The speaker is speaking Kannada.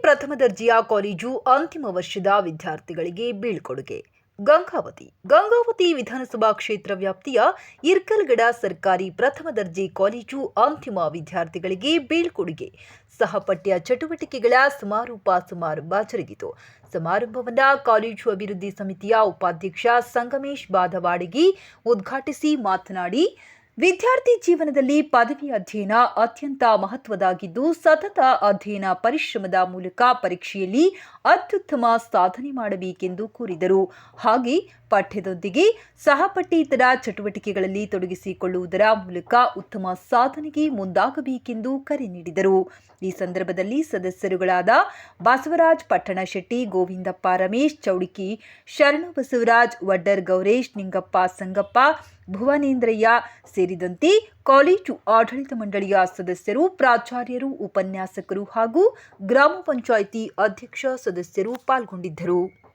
ಪ್ರಥಮ ದರ್ಜೆಯ ಕಾಲೇಜು ಅಂತಿಮ ವರ್ಷದ ವಿದ್ಯಾರ್ಥಿಗಳಿಗೆ ಬೀಳ್ಕೊಡುಗೆ. ಗಂಗಾವತಿ. ಗಂಗಾವತಿ ವಿಧಾನಸಭಾ ಕ್ಷೇತ್ರ ವ್ಯಾಪ್ತಿಯ ಇರ್ಕಲ್ಗಡ ಸರ್ಕಾರಿ ಪ್ರಥಮ ದರ್ಜೆ ಕಾಲೇಜು ಅಂತಿಮ ವಿದ್ಯಾರ್ಥಿಗಳಿಗೆ ಬೀಳ್ಕೊಡುಗೆ. ಸಹಪಠ್ಯ ಚಟುವಟಿಕೆಗಳ ಸಮಾರೋಪ ಸಮಾರಂಭ ಜರುಗಿತು. ಸಮಾರಂಭವನ್ನ ಕಾಲೇಜು ಅಭಿವೃದ್ಧಿ ಸಮಿತಿಯ ಉಪಾಧ್ಯಕ್ಷ ಸಂಗಮೇಶ್ ಬಾಧವಾಡಗಿ ಉದ್ಘಾಟಿಸಿ ಮಾತನಾಡಿ ವಿದ್ಯಾರ್ಥಿ ಜೀವನದಲ್ಲಿ ಪದವಿ ಅಧ್ಯಯನ ಅತ್ಯಂತ ಮಹತ್ವದಾಗಿದ್ದು, ಸತತ ಅಧ್ಯಯನ ಪರಿಶ್ರಮದ ಮೂಲಕ ಪರೀಕ್ಷೆಯಲ್ಲಿ ಅತ್ಯುತ್ತಮ ಸಾಧನೆ ಮಾಡಬೇಕೆಂದು ಕೋರಿದರು. ಹಾಗೆ ಪಠ್ಯದೊಂದಿಗೆ ಸಹಪಠ್ಯೇತರ ಚಟುವಟಿಕೆಗಳಲ್ಲಿ ತೊಡಗಿಸಿಕೊಳ್ಳುವುದರ ಮೂಲಕ ಉತ್ತಮ ಸಾಧನೆಗೆ ಮುಂದಾಗಬೇಕೆಂದು ಕರೆ ನೀಡಿದರು. ಈ ಸಂದರ್ಭದಲ್ಲಿ ಸದಸ್ಯರುಗಳಾದ ಬಸವರಾಜ್ ಪಟ್ಟಣಶೆಟ್ಟಿ, ಗೋವಿಂದಪ್ಪ ರಮೇಶ್, ಚೌಡಿಕಿ ಶರಣ ಬಸವರಾಜ್ ವಡ್ಡರ್ ಗೌರೇಶ್, ನಿಂಗಪ್ಪ ಸಂಗಪ್ಪ ಭುವನೇಂದ್ರಯ್ಯ ಸೇರಿದಂತೆ ಕಾಲೇಜು ಆಡಳಿತ ಮಂಡಳಿಯ ಸದಸ್ಯರು ಪ್ರಾಚಾರ್ಯರು ಉಪನ್ಯಾಸಕರು ಹಾಗೂ ಗ್ರಾಮ ಪಂಚಾಯಿತಿ ಅಧ್ಯಕ್ಷ ಸದಸ್ಯರು ಪಾಲ್ಗೊಂಡಿದ್ದರು.